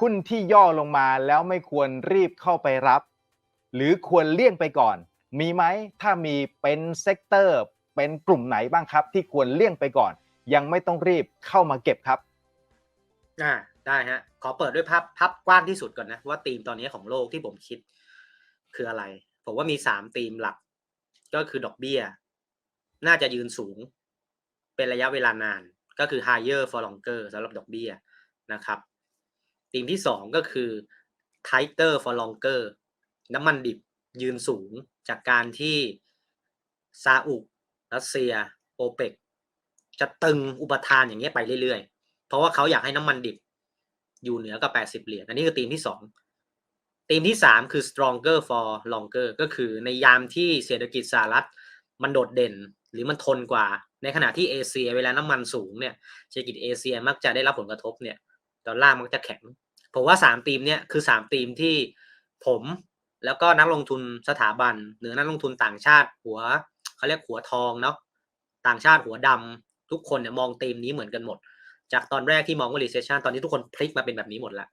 หุ้นที่ย่อลงมาแล้วไม่ควรรีบเข้าไปรับ หรือควรเลี่ยงไปก่อน มีไหมถ้ามีเป็นเซกเตอร์เป็นกลุ่มไหนบ้างครับ ที่ควรเลี่ยงไปก่อน ยังไม่ต้องรีบเข้ามาเก็บครับอ่าได้ฮะขอเปิดด้วยภาพภาพกว้างที่สุดก่อนนะว่าธีมตอนนี้ของโลกที่ผมคิด คืออะไร ผมว่ามีสามธีมหลัก ก็คือดอกเบี้ย น่าจะยืนสูง เป็นระยะเวลานาน ก็คือ higher for longer สำหรับดอกเบี้ยนะครับ ธีมที่สองก็คือ tighter for longer น้ำมันดิบยืนสูงจากการที่ซาอุรัสเซียโอเปกจะตึงอุปทานอย่างเงี้ยไปเรื่อยๆ เพราะว่าเขาอยากให้น้ำมันดิบอยู่เหนือกับ 80 เหรียญ อันนี้คือธีมที่สองธีมที่สามคือ stronger for longer ก็คือในยามที่เศรษฐกิจสหรัฐมันโดดเด่นหรือมันทนกว่า ในขณะที่เอเชียเวลาน้ำมันสูงเนี่ย เศรษฐกิจเอเชียมักจะได้รับผลกระทบเนี่ย ดอลลาร์มักจะแข็ง ผมว่าสามธีมเนี่ยคือสามธีมที่ผมแล้วก็นักลงทุนสถาบัน หรือนักลงทุนต่างชาติหัวเขาเรียกหัวทองเนาะต่างชาติหัวดำทุกคนเนี่ยมองธีมนี้เหมือนกันหมด จากตอนแรกที่มองว่า recession ตอนนี้ทุกคนพลิกมาเป็นแบบนี้หมดแล้ว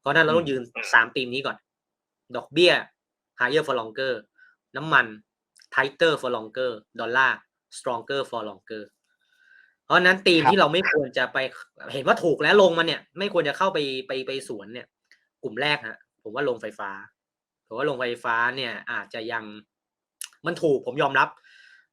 เพราะฉะนั้นเราต้องยืนสามธีมนี้ก่อน ดอกเบี้ย higher for longer น้ำมัน tighter for longer ดอลลาร์ stronger for longer เพราะฉะนั้นธีมครับที่เราไม่ควรจะไปเห็นว่าถูกแล้วลงมาเนี่ย ไม่ควรจะเข้าไปไปไปสวนเนี่ย กลุ่มแรกฮะผมว่าลงไฟฟ้าผมว่าลงไฟฟ้าเนี่ย อาจจะยังมันถูกผมยอมรับ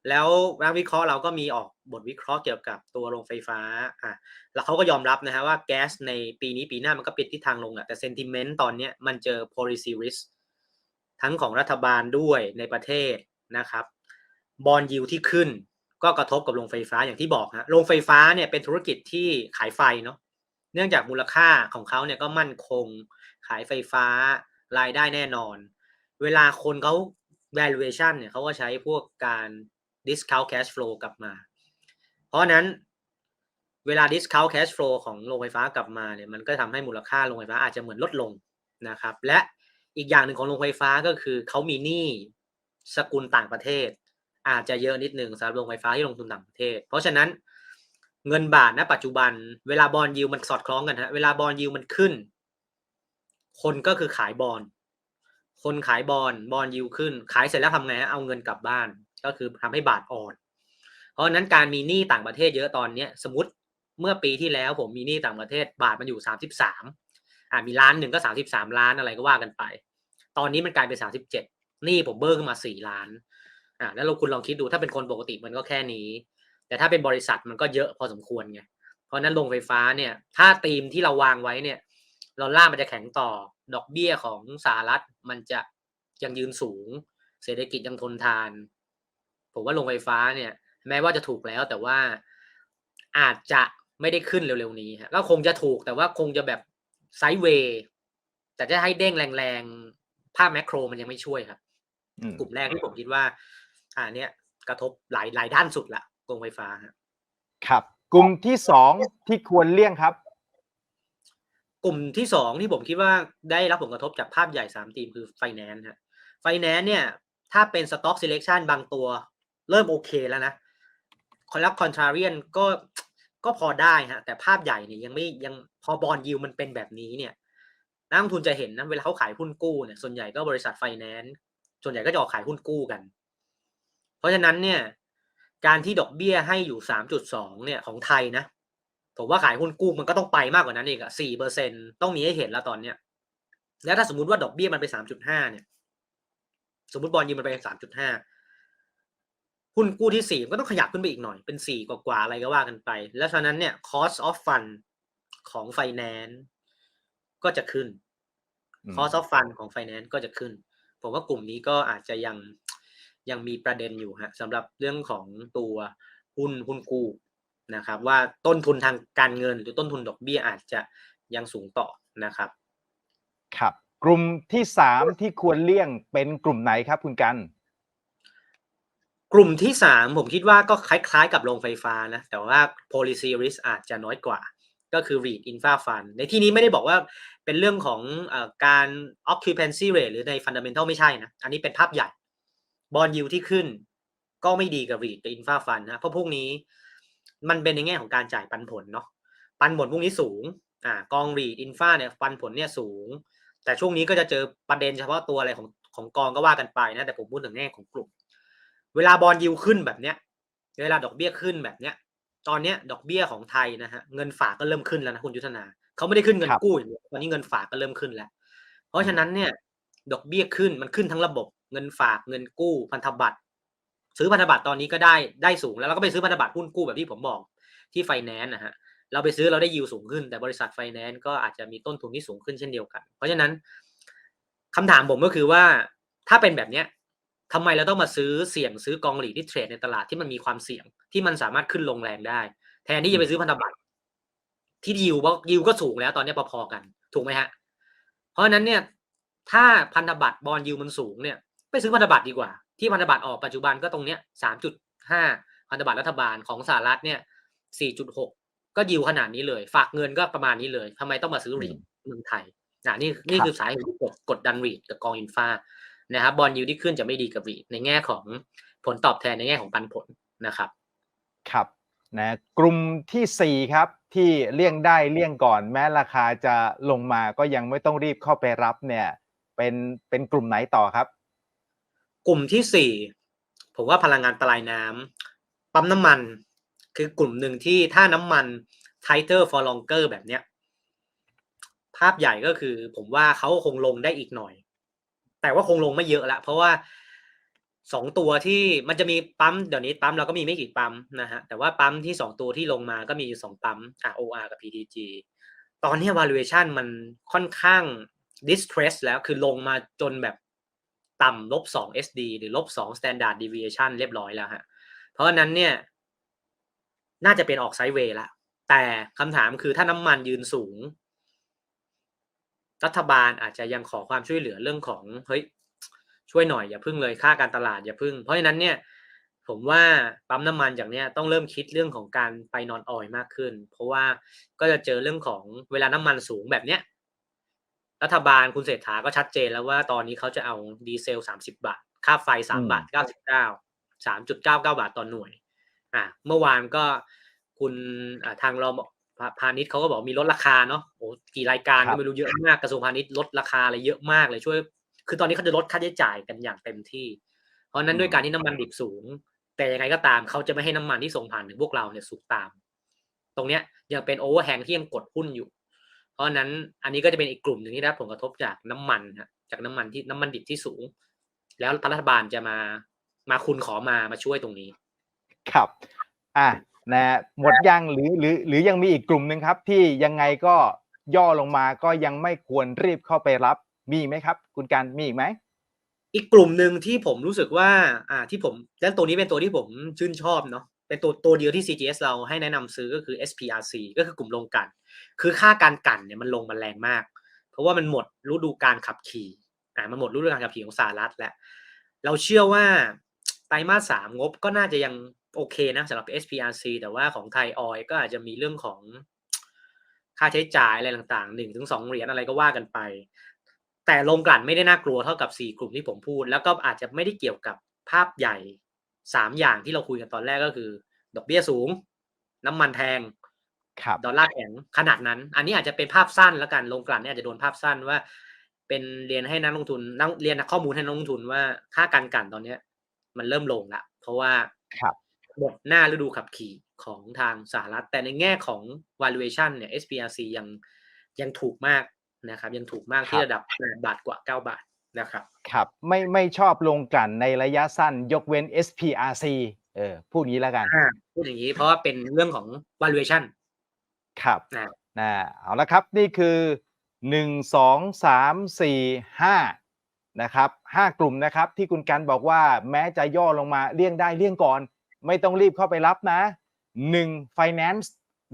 แล้วนักวิเคราะห์เราก็มีออกบทวิเคราะห์เกี่ยวกับตัวโรงไฟฟ้า อะแล้วเขาก็ยอมรับนะฮะว่าแก๊สในปีนี้ปีหน้ามันก็ปิดทิศทางลงแหละแต่เซนติเมนต์ตอนเนี้ยมันเจอ policy risk ทั้งของรัฐบาลด้วยในประเทศนะครับ บอลยิวที่ขึ้น ก็กระทบกับโรงไฟฟ้าอย่างที่บอกฮะโรงไฟฟ้าเนี่ยเป็นธุรกิจที่ขายไฟเนาะเนื่องจากมูลค่าของเขาเนี่ยก็มั่นคง ขายไฟฟ้ารายได้แน่นอน เวลาคนเขา valuation เนี่ยเขาก็ใช้พวกการ discount cash flow กลับมา เพราะนั้นเวลา discount cash flow ของโรงไฟฟ้ากลับมาเนี่ยมันก็ทำให้มูลค่าโรงไฟฟ้าอาจจะเหมือนลดลงนะครับ และอีกอย่างหนึ่งของโรงไฟฟ้าก็คือเขามีหนี้สกุลต่างประเทศ อาจจะเยอะนิดหนึ่งสำหรับโรงไฟฟ้าที่ลงทุนต่างประเทศ เพราะฉะนั้นเงินบาทณปัจจุบัน เวลาบอลยิวมันสอดคล้องกันฮะเวลาบอลยิวมันขึ้น คนก็คือขายบอลคนขายบอลบอลยิวขึ้น ขายเสร็จแล้วทำไงฮะเอาเงินกลับบ้าน ก็คือทำให้บาทอ่อน เพราะฉะนั้นการมีหนี้ต่างประเทศเยอะตอนเนี้ยสมมติเมื่อปีที่แล้วผมมีหนี้ต่างประเทศบาทมันอยู่สามสิบสามอ่ามีล้านหนึ่งก็สามสิบสามล้านอะไรก็ว่ากันไป ตอนนี้มันกลายเป็นสามสิบเจ็ดหนี้ผมเบิ้ลขึ้นมาสี่ล้าน อ่าแล้วเราคุณลองคิดดูถ้าเป็นคนปกติมันก็แค่นี้ แต่ถ้าเป็นบริษัทมันก็เยอะพอสมควรไงเพราะฉะนั้นโรงไฟฟ้าเนี่ย ถ้าธีมที่เราวางไว้เนี่ยดอลลาร์มันจะแข็งต่อ ดอกเบี้ยของสหรัฐมันจะยังยืนสูง เศรษฐกิจยังทนทาน ผมว่าโรงไฟฟ้าเนี่ย แม้ว่าจะถูกแล้วแต่ว่าอาจจะไม่ได้ขึ้นเร็วๆนี้ฮะก็คงจะถูกแต่ว่าคงจะแบบไซด์เวย์แต่จะให้เด้งแรงๆ ภาพแมกโครมันยังไม่ช่วยครับอืมกลุ่มแรกที่ผมคิดว่า อ่าเนี่ยกระทบหลายหลายด้านสุดละโรงไฟฟ้าฮะครับ กลุ่มที่สองที่ควรเลี่ยงครับ กลุ่มที่สองที่ผมคิดว่าได้รับผลกระทบจากภาพใหญ่สามทีมคือไฟแนนซ์ฮะไฟแนนซ์เนี่ย ถ้าเป็นสต็อก selection บางตัว เริ่มโอเคแล้วนะคอลักคอนทราเรียนก็ก็พอได้ฮะแต่ภาพใหญ่เนี่ยยังไม่ยังพอบอลยิวมันเป็นแบบนี้เนี่ยนักลงทุนจะเห็นนะเวลาเขาขายหุ้นกู้เนี่ยส่วนใหญ่ก็บริษัทไฟแนนซ์ส่วนใหญ่ก็จะออกขายหุ้นกู้กันเพ ราะฉะนั้นเนี่ย การที่ดอกเบี้ยให้อยู่สามจุดสองเนี่ยของไทยนะผมว่าขายหุ้นกู้มันก็ต้องไปมากกว่านั้นอีกอะสี่เปอร์เซ็นต้องมีให้เห็นแล้วตอนเนี้ย แล้วถ้าสมมติว่าดอกเบี้ยมันไปสามจุดห้าเนี่ย สมมติบอลยิงมันไปสามจุดห้าหุ้นกู้ที่สี่ก็ต้องขยับขึ้นไปอีกหน่อยเป็นสี่กว่าๆอะไรก็ว่ากันไป แล้วฉะนั้นเนี่ย cost of fund ของ finance ก็จะขึ้นอืม cost of fund ของ finance ก็จะขึ้น ผมว่ากลุ่มนี้ก็อาจจะยัง ยังมีประเด็นอยู่ฮะสำหรับเรื่องของตัวหุ้นหุ้นกู้นะครับ ว่าต้นทุนทางการเงิน หรือต้นทุนดอกเบี้ยอาจจะยังสูงต่อนะครับ ครับ กลุ่มที่สามที่ควรเลี่ยงเป็นกลุ่มไหนครับคุณกัน กลุ่มที่สามผมคิดว่าก็คล้ายๆ กับโรงไฟฟ้านะ แต่ว่า policy risk อาจจะน้อยกว่าก็คือ REIT infra fund ในที่นี้ไม่ได้บอกว่าเป็นเรื่องของเออการ occupancy rate หรือใน fundamental ไม่ใช่นะ อันนี้เป็นภาพใหญ่ บอลยูที่ขึ้น ก็ไม่ดีกับ REIT กับ infra fund นะเพราะพวกนี้ มันเป็นในแง่ของการจ่ายปันผลเนาะปันผลพวกนี้สูงอ่ากองรีดอินฟาเนี่ยปันผลเนี่ยสูง แต่ช่วงนี้ก็จะเจอประเด็นเฉพาะตัวอะไรของของกองก็ว่ากันไปนะ แต่ผมพูดถึงแง่ของกลุ่ม เวลาบอลยิวขึ้นแบบเนี้ย เวลาดอกเบี้ยขึ้นแบบเนี้ย ตอนเนี้ยดอกเบี้ยของไทยนะฮะเงินฝากก็เริ่มขึ้นแล้วนะคุณยุทธนาเขาไม่ได้ขึ้นเงินครับกู้อย่างเดียวตอนนี้เงินฝากก็เริ่มขึ้นแล้ว เพราะฉะนั้นเนี่ย ดอกเบี้ยขึ้นมันขึ้นทั้งระบบ เงินฝากเงินกู้พันธบัตร ซื้อพันธบัตรตอนนี้ก็ได้ได้สูงแล้วเราก็ไปซื้อพันธบัตรหุ้นกู้แบบที่ผมบอกที่ไฟแนนซ์นะฮะเราไปซื้อเราได้ยิวสูงขึ้น แต่บริษัทไฟแนนซ์ก็อาจจะมีต้นทุนที่สูงขึ้นเช่นเดียวกัน เพราะฉะนั้นคำถามผมก็คือว่าถ้าเป็นแบบเนี้ยทำไมเราต้องมาซื้อเสี่ยงซื้อกองหลีที่เทรดในตลาดที่มันมีความเสี่ยงที่มันสามารถขึ้นลงแรงได้ แทนที่จะไปซื้อพันธบัตรที่ยิวว่ายิวก็สูงแล้วตอนนี้พอๆกัน ถูกไหมฮะ เพราะฉะนั้นเนี่ย ถ้าพันธบัตรบอลยิวมันสูงเนี่ย ไปซื้อพันธบัตรดีกว่า ที่พันธบัตรออกปัจจุบันก็ตรงเนี้ยสามจุดห้าพันธบัตรรัฐบาลของสหรัฐเนี่ยสี่จุดหกก็ยิวขนาดนี้เลย ฝากเงินก็ประมาณนี้เลยทำไมต้องมาซื้อรีดเมืองไทยนะนี่นี่คือสาเหตุที่กดกดดันรีดกับกองอินฟานะครับบอลยิวที่ขึ้นจะไม่ดีกับรีดในแง่ของผลตอบแทนในแง่ของปันผลนะครับ ครับนะกลุ่มทีสี่4ครับที่เลี่ยงได้เลี่ยงก่อน แม้ราคาจะลงมาก็ยังไม่ต้องรีบเข้าไปรับเนี่ย เป็นเป็นกลุ่มไหนต่อครับ กลุ่มที่สี่ผมว่าพลังงานปลายน้ำปั๊มน้ำมัน คือกลุ่มหนึ่งที่ถ้าน้ำมัน tighter for longer แบบเนี้ย ภาพใหญ่ก็คือ ผมว่าเขาคงลงได้อีกหน่อย แต่ว่าคงลงไม่เยอะละเพราะว่าสองตัวที่มันจะมีปั๊มเดี๋ยวนี้ปั๊มเราก็มีไม่กี่ปั๊มนะฮะแต่ว่าปั๊มที่สองตัวที่ลงมาก็มีอยู่สองปั๊มอะ OR กับ PTG ตอนนี้ valuation มันค่อนข้าง distress แล้วคือลงมาจนแบบ ต่ำลบสอง SD หรือลบสอง standard deviation เรียบร้อยแล้วฮะ เพราะฉะนั้นเนี่ย น่าจะเป็นออกไซด์เวย์ละ แต่คำถามคือถ้าน้ำมันยืนสูง รัฐบาลอาจจะยังขอความช่วยเหลือเรื่องของ เฮ้ย ช่วยหน่อยอย่าพึ่งเลยค่าการตลาดอย่าพึ่ง เพราะฉะนั้นเนี่ย ผมว่าปั๊มน้ำมันอย่างเนี้ยต้องเริ่มคิดเรื่องของการไปนอนออยมากขึ้น เพราะว่าก็จะเจอเรื่องของเวลาน้ำมันสูงแบบเนี้ย รัฐบาลคุณเศรษฐาก็ชัดเจนแล้วว่าตอนนี้เขาจะเอาดีเซลสามสิบาท ค่าไฟสามอืมบาทเก้าสิบเก้าสามจุดเก้าเก้าบาทต่อหน่วย อะเมื่อวานก็คุณอ่าทางรมพาพาณิชย์เขาก็บอกมีลดราคาเนาะโอ้กี่รายการครัก็บไม่รู้เยอะมากกระทรวงพาณิชย์ลดราคาอะไรเยอะมากเลยช่วย คือตอนนี้เขาจะลดค่าใช้จ่ายกันอย่างเต็มที่ เพราะฉะนั้นด้วยการที่น้ำมันดิบสูง แต่ยังไงก็ตามเขาจะไม่ให้น้ำมันที่ส่งผ่านถึงพวกเราเนี่ยสูงตาม ตรงเนี้ยยังเป็นโอเวอร์แฮงที่ยังกดหุ้นอยู่ เพราะฉะนั้นอันนี้ก็จะเป็นอีกกลุ่มหนึ่งที่ได้รับผลกระทบจากน้ำมันฮะจากน้ำมันที่น้ำมันดิบที่สูง แล้วรัฐบาลจะมามาคุณขอมามาช่วยตรงนี้ ครับ อะนะหมดยังหรือหรือหรือยังมีอีกกลุ่มหนึ่งครับ ที่ยังไงก็ย่อลงมาก็ยังไม่ควรรีบเข้าไปรับมีอีกไหมครับ คุณการมีอีกไหมอีกกลุ่มหนึ่งที่ผมรู้สึกว่า อ่าที่ผมและตัวนี้เป็นตัวที่ผมชื่นชอบเนาะ เป็นตัวตัวเดียวที่ CGS เราให้แนะนำซื้อก็คือ SPRC ก็คือกลุ่มลงกัน คือค่าการกันเนี่ยมันลงมันแรงมาก เพราะว่ามันหมดฤดูการขับขี่อ่ามันหมดฤดูการขับขี่ของสหรัฐแล้ว เราเชื่อว่าไตรมาสสามงบก็น่าจะยังโอเคนะสำหรับ SPRC แต่ว่าของไทยออยก็อาจจะมีเรื่องของค่าใช้จ่ายอะไรต่างๆหนึ่งถึงสองเหรียญอะไรก็ว่ากันไป แต่ลงกลั่นไม่ได้น่ากลัวเท่ากับสี่กลุ่มที่ผมพูด แล้วก็อาจจะไม่ได้เกี่ยวกับภาพใหญ่ สามอย่างที่เราคุยกันตอนแรกก็คือ ดอกเบี้ยสูง น้ำมันแพงครับดอลลาร์แข็งขนาดนั้น อันนี้อาจจะเป็นภาพสั้นแล้วกันลงกลั่นเนี่ยอาจจะโดนภาพสั้นว่า เป็นเรียนให้นักลงทุนนักเรียนข้อมูลให้นักลงทุนว่าค่าการกลั่นตอนเนี้ย มันเริ่มลงละเพราะว่าครับหมดหน้าฤดูขับขี่ของทางสหรัฐ แต่ในแง่ของ valuation เนี่ย SPRC ยังยังถูกมากนะครับ ยังถูกมากที่ครับระดับ8บาทกว่า 9 บาท นะครับครับไม่ไม่ชอบลงกลั่นในระยะสั้นยกเว้น SPRC เออพูดงี้แล้วกันอ่าพูดอย่างนี้เพราะว่าเป็นเรื่องของ valuation ครับนะนะเอาละครับนี่คือหนึ่งสองสามสี่ห้านะครับห้ากลุ่มนะครับที่คุณกันบอกว่าแม้จะย่อลงมาเลี่ยงได้เลี่ยงก่อน ไม่ต้องรีบเข้าไปรับนะหนึ่ง finance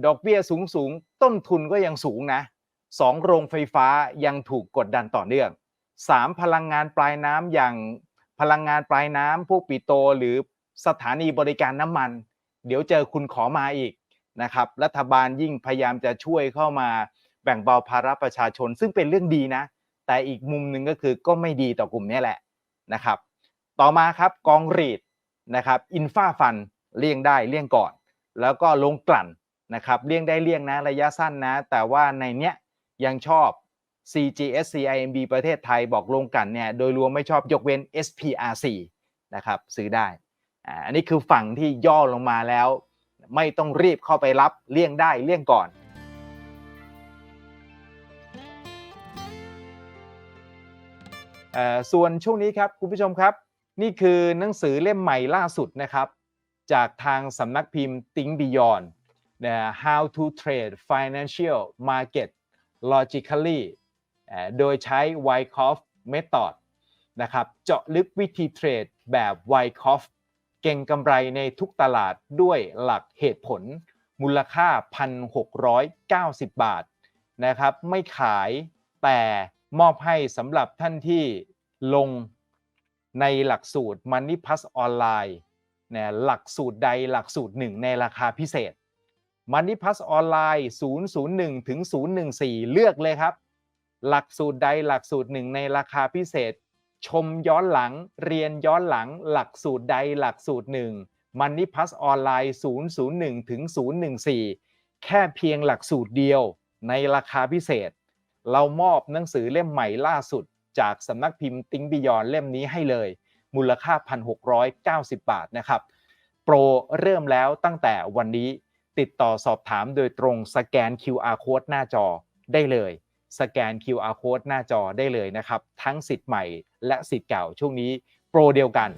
ดอกเบี้ยสูงสูงๆต้นทุนก็ยังสูงนะสองโรงไฟฟ้ายังถูกกดดันต่อเนื่อง สามพลังงานปลายน้ำอย่างพลังงานปลายน้ำพวกปิโตรหรือสถานีบริการน้ำมัน เดี๋ยวเจอคุณขอมาอีกนะครับรัฐบาลยิ่งพยายามจะช่วยเข้ามาแบ่งเบาภาระประชาชน ซึ่งเป็นเรื่องดีนะ แต่อีกมุมหนึ่งก็คือก็ไม่ดีต่อกลุ่มนี้แหละนะครับ ต่อมาครับกองรีดนะครับอินฟาฟันเลี่ยงได้เลี่ยงก่อน แล้วก็ลงกลั่นนะครับเลี่ยงได้เลี่ยงนะระยะสั้นนะ แต่ว่าในเนี้ยยังชอบ CGSC IMB ประเทศไทยบอกลงกันเนี่ยโดยรวมไม่ชอบยกเว้น SPRC นะครับซื้อได้อันนี้คือฝั่งที่ย่อลงมาแล้ว ไม่ต้องรีบเข้าไปรับเลี่ยงได้เลี่ยงก่อนส่วนช่วงนี้ครับคุณผู้ชมครับ นี่คือหนังสือเล่มใหม่ล่าสุดนะครับ จากทางสำนักพิมพ์ Think Beyond How to Trade Financial Market Logically โดยใช้ Wyckoff Method นะครับเจาะลึกวิธีเทรดแบบ Wyckoff เก่งกำไรในทุกตลาดด้วยหลักเหตุผล มูลค่า 1,690 บาทนะครับไม่ขายแต่มอบให้สำหรับท่านที่ลงในหลักสูตร Money Plus ออนไลน์นะหลักสูตรใดหลักสูตรหนึ่งในราคาพิเศษ Money Plus ออนไลน์001ถึง014 เลือกเลยครับ หลักสูตรใดหลักสูตรหนึ่งในราคาพิเศษ ชมย้อนหลัง เรียนย้อนหลัง หลักสูตรใดหลักสูตรหนึ่ง Money Plus ออนไลน์ 001 ถึง 014 แค่เพียงหลักสูตรเดียวในราคาพิเศษ เรามอบหนังสือเล่มใหม่ล่าสุด จากสำนักพิมพ์ติ้งบิยอนเล่มนี้ให้เลย มูลค่า 1,690 บาทนะครับ โปรเริ่มแล้วตั้งแต่วันนี้ติดต่อสอบถามโดยตรงสแกน QR code หน้าจอได้เลย สแกน QR code หน้าจอได้เลยนะครับ ทั้งสิทธิ์ใหม่และสิทธิ์เก่าช่วงนี้โปรเดียวกัน